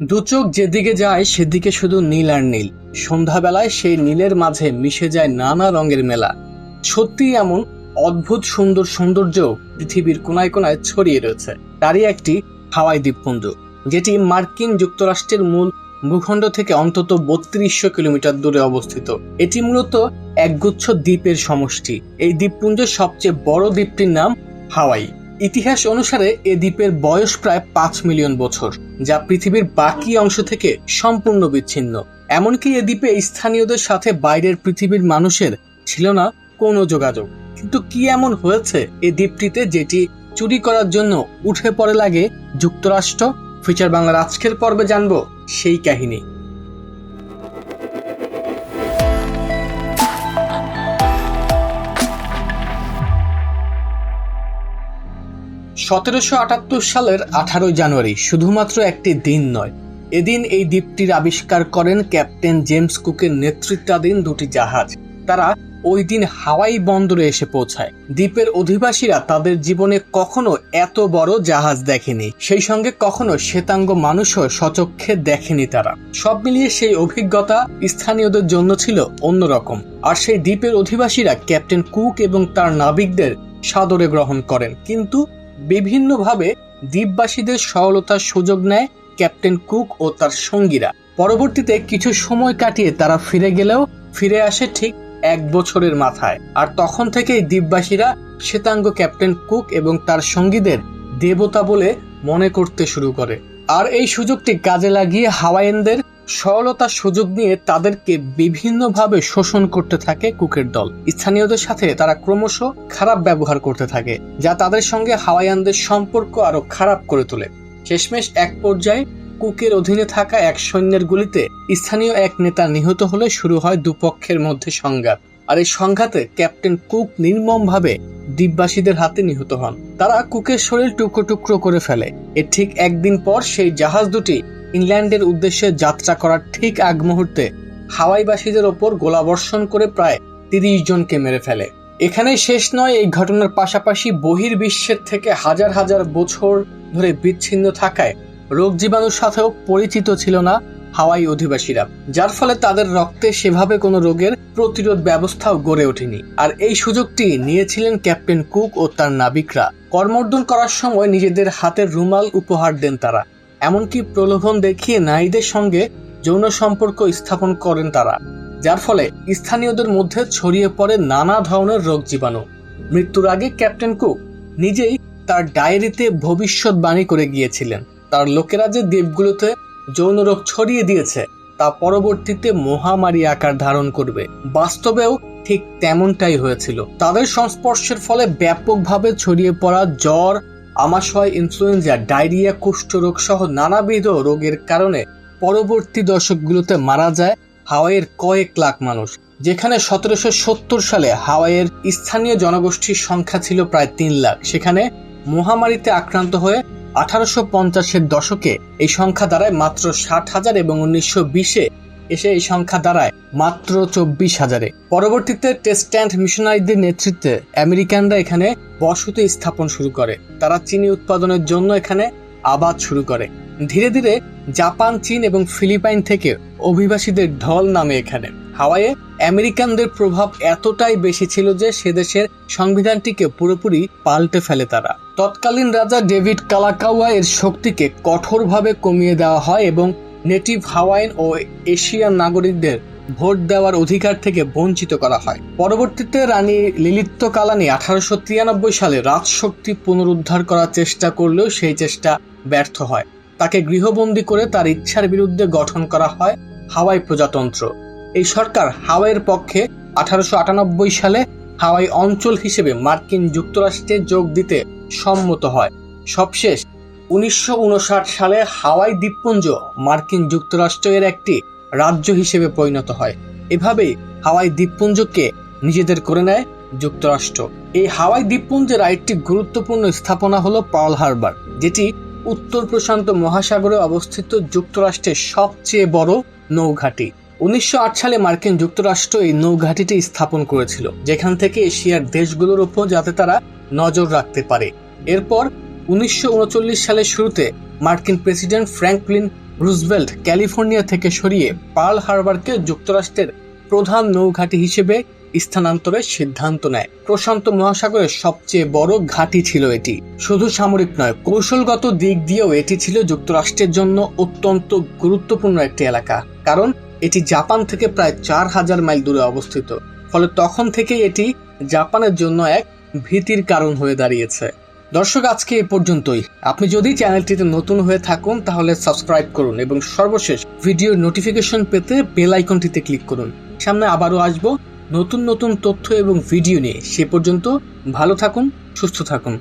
দু চোখ যেদিকে যায়, সেদিকে শুধু নীল আর নীল। সন্ধ্যাবেলায় সেই নীলের মাঝে মিশে যায় নানা রঙের মেলা। সত্যি এমন অদ্ভুত সুন্দর সৌন্দর্য পৃথিবীর কোনায় কোনায় ছড়িয়ে রয়েছে। তারই একটি হাওয়াই দ্বীপপুঞ্জ, যেটি মার্কিন যুক্তরাষ্ট্রের মূল ভূখণ্ড থেকে অন্তত বত্রিশশো কিলোমিটার দূরে অবস্থিত। এটি মূলত একগুচ্ছ দ্বীপের সমষ্টি। এই দ্বীপপুঞ্জের সবচেয়ে বড় দ্বীপটির নাম হাওয়াই। ইতিহাস অনুসারে এ দ্বীপের বয়স প্রায় পাঁচ মিলিয়ন বছর, যা পৃথিবীর বাকি অংশ থেকে সম্পূর্ণ বিচ্ছিন্ন। এমনকি এ দ্বীপে স্থানীয়দের সাথে বাইরের পৃথিবীর মানুষের ছিল না কোনো যোগাযোগ। কিন্তু কি এমন হয়েছে এ দ্বীপটিতে যেটি চুরি করার জন্য উঠে পড়ে লাগে? যুক্তরাষ্ট্র? ফিচার বাংলার আজকের পর্বে জানব সেই কাহিনী। সতেরোশো আটাত্তর সালের আঠারোই জানুয়ারি শুধুমাত্র একটি দিন নয়, এদিন এই দ্বীপটির আবিষ্কার করেন ক্যাপ্টেন জেমস কুকের নেতৃত্বাধীন দুটি জাহাজ। তারা ওই দিন হাওয়াই বন্দরে এসে পৌঁছায়। দ্বীপের অধিবাসীরা তাদের জীবনে কখনো এত বড় জাহাজ দেখেনি, সেই সঙ্গে কখনো শ্বেতাঙ্গ মানুষও সচক্ষে দেখেনি তারা। সব মিলিয়ে সেই অভিজ্ঞতা স্থানীয়দের জন্য ছিল অন্যরকম। আর সেই দ্বীপের অধিবাসীরা ক্যাপ্টেন কুক এবং তার নাবিকদের সাদরে গ্রহণ করেন। কিন্তু বিভিন্নভাবে দ্বীপবাসীদের সরলতার সুযোগ নেয় ক্যাপ্টেন কুক ও তার সঙ্গীরা। পরবর্তীতে কিছু সময় কাটিয়ে তারা ফিরে গেলেও ফিরে আসে ঠিক এক বছরের মাথায়। আর তখন থেকেই দ্বীপবাসীরা শ্বেতাঙ্গ ক্যাপ্টেন কুক এবং তার সঙ্গীদের দেবতা বলে মনে করতে শুরু করে। আর এই সুযোগটি কাজে লাগিয়ে হাওয়াইয়ানদের সরলতার সুযোগ নিয়ে তাদেরকে বিভিন্নভাবে শোষণ করতে থাকে কুকের দল। স্থানীয়দের সাথে তারা ক্রমশ খারাপ ব্যবহার করতে থাকে, যা তাদের সঙ্গে হাওয়াইয়ানদের সম্পর্ক আরও খারাপ করে তোলে। শেষমেশ এক পর্যায়ে কুকের অধীনে থাকা এক সৈন্যের গুলিতে স্থানীয় এক নেতা নিহত হলে শুরু হয় দুপক্ষের মধ্যে সংঘাত। আর এই সংঘাতে ক্যাপ্টেন কুক নির্মমভাবে দ্বীপবাসীদের হাতে নিহত হন। তারা কুকের শরীর টুকরো টুকরো করে ফেলে। এর ঠিক একদিন পর সেই জাহাজ দুটি ইংল্যান্ডের উদ্দেশ্যে যাত্রা করার ঠিক আগ মুহূর্তে হাওয়াইবাসীদের ওপর গোলাবর্ষণ করে প্রায় তিরিশ জনকে মেরে ফেলে। এখানেই শেষ নয়, এই ঘটনার পাশাপাশি বহির্বিশ্বের থেকে হাজার হাজার বছর ধরে বিচ্ছিন্ন থাকায় রোগ জীবাণুর সাথেও পরিচিত ছিল না হাওয়াই অধিবাসীরা, যার ফলে তাদের রক্তে সেভাবে কোনো রোগের প্রতিরোধ ব্যবস্থাও গড়ে ওঠেনি। আর এই সুযোগটি নিয়েছিলেন ক্যাপ্টেন কুক ও তার নাবিকরা। কর্মর্দন করার সময় নিজেদের হাতের রুমাল উপহার দেন তারা। এমনকি প্রলোভন দেখিয়ে নারীদের সঙ্গে যৌন সম্পর্ক স্থাপন করেন তারা, যার ফলে স্থানীয়দের মধ্যে ছড়িয়ে পড়ে নানা ধরনের রোগ জীবাণু। মৃত্যুর আগে ক্যাপ্টেন কুক নিজেই তার ডায়েরিতে ভবিষ্যৎবাণী করে গিয়েছিলেন। তার লোকেরা যে দ্বীপগুলোতে যৌন রোগ ছড়িয়ে দিয়েছে, তা পরবর্তীতে মহামারী আকার ধারণ করবে। বাস্তবেও ঠিক তেমনটাই হয়েছিল। তাদের সংস্পর্শের ফলে ব্যাপকভাবে ছড়িয়ে পড়া জ্বর আমাশয় ইনফ্লুয়েঞ্জা ডায়রিয়া কুষ্ঠরোগ সহ নানাবিধ রোগের কারণে পরবর্তী দশকগুলোতে মারা যায় হাওয়াইয়ের কয়েক লাখ মানুষ, যেখানে সতেরোশো সত্তর সালে হাওয়াইয়ের স্থানীয় জনগোষ্ঠীর সংখ্যা ছিল প্রায় তিন লাখ। সেখানে মহামারীতে আক্রান্ত হয়ে আঠারোশো পঞ্চাশের দশকে এই সংখ্যা দাঁড়ায় মাত্র ষাট হাজার এবং উনিশশো বিশে এসে এই সংখ্যা দাঁড়ায় মাত্র চব্বিশ হাজারে। পরবর্তীতে টেস্ট্যান্ট মিশনারিদের নেতৃত্বে আমেরিকানরা এখানে বসতি স্থাপন শুরু করে। তারা চিনি উৎপাদনের জন্য এখানে আবাদ শুরু করে। ধীরে ধীরে জাপান, চীন এবং ফিলিপাইন থেকে অভিবাসীদের ঢল নামে এখানে। হাওয়াইয়ে আমেরিকানদের প্রভাব এতটাই বেশি ছিল যে সে দেশের সংবিধানটিকে পুরোপুরি পাল্টে ফেলে তারা। তৎকালীন রাজা ডেভিড কালাকাওয়া এর শক্তিকে কঠোরভাবে কমিয়ে দেওয়া হয় এবং নেটিভ হাওয়াইন ও এশিয়ান নাগরিকদের ভোট দেওয়ার অধিকার থেকে বঞ্চিত করা হয়। পরবর্তীতে রানী লিলিত্য কালানি আঠারোশো তিরানব্বই সালে রাজশক্তি পুনরুদ্ধার করার চেষ্টা করলেও সেই চেষ্টা ব্যর্থ হয়। তাকে গৃহবন্দী করে তার ইচ্ছার বিরুদ্ধে গঠন করা হয় হাওয়াই প্রজাতন্ত্র। এই সরকার হাওয়াইয়ের পক্ষে আঠারোশো আটানব্বই সালে হাওয়াই অঞ্চল হিসেবে মার্কিন যুক্তরাষ্ট্রে যোগ দিতে সম্মত হয়। সবশেষ উনিশশো উনষাট সালে হাওয়াই দ্বীপপুঞ্জ মার্কিন যুক্তরাষ্ট্রের একটি রাজ্য হিসেবে পরিণত হয়। এভাবেই হাওয়াই দ্বীপপুঞ্জকে নিজেদের করে নেয় যুক্তরাষ্ট্র। এই হাওয়াই দ্বীপপুঞ্জের আরেকটি গুরুত্বপূর্ণ স্থাপনা হলো পার্ল হারবার, যেটি উত্তর প্রশান্ত মহাসাগরে অবস্থিত যুক্তরাষ্ট্রের সবচেয়ে বড় নৌঘাঁটি। উনিশশো সালে মার্কিন যুক্তরাষ্ট্র এই নৌঘাঁটিটি স্থাপন করেছিল, যেখান থেকে এশিয়ার দেশগুলোর ওপর যাতে তারা নজর রাখতে পারে। এরপর উনিশশো উনচল্লিশ সালের শুরুতে মার্কিন প্রেসিডেন্ট ফ্র্যাঙ্কলিন রুজভেল্ট ক্যালিফোর্নিয়া থেকে সরিয়ে পার্ল হারবারকে যুক্তরাষ্ট্রের প্রধান নৌঘাঁটি হিসেবে স্থানান্তরের সিদ্ধান্ত নেয়। প্রশান্ত মহাসাগরের সবচেয়ে বড় ঘাঁটি ছিল এটি। শুধু সামরিক নয়, কৌশলগত দিক দিয়েও এটি ছিল যুক্তরাষ্ট্রের জন্য অত্যন্ত গুরুত্বপূর্ণ একটি এলাকা, কারণ এটি জাপান থেকে প্রায় চার হাজার মাইল দূরে অবস্থিত। ফলে তখন থেকে এটি জাপানের জন্য এক ভীতির কারণ হয়ে দাঁড়িয়েছে। দর্শক, আজকে এ পর্যন্তই। আপনি যদি চ্যানেলটিতে নতুন হয়ে থাকুন, তাহলে সাবস্ক্রাইব করুন এবং সর্বশেষ ভিডিওর নোটিফিকেশন পেতে বেল আইকনটিতে ক্লিক করুন। সামনে আবারও আসব নতুন নতুন তথ্য এবং ভিডিও নিয়ে। সে পর্যন্ত ভালো থাকুন, সুস্থ থাকুন।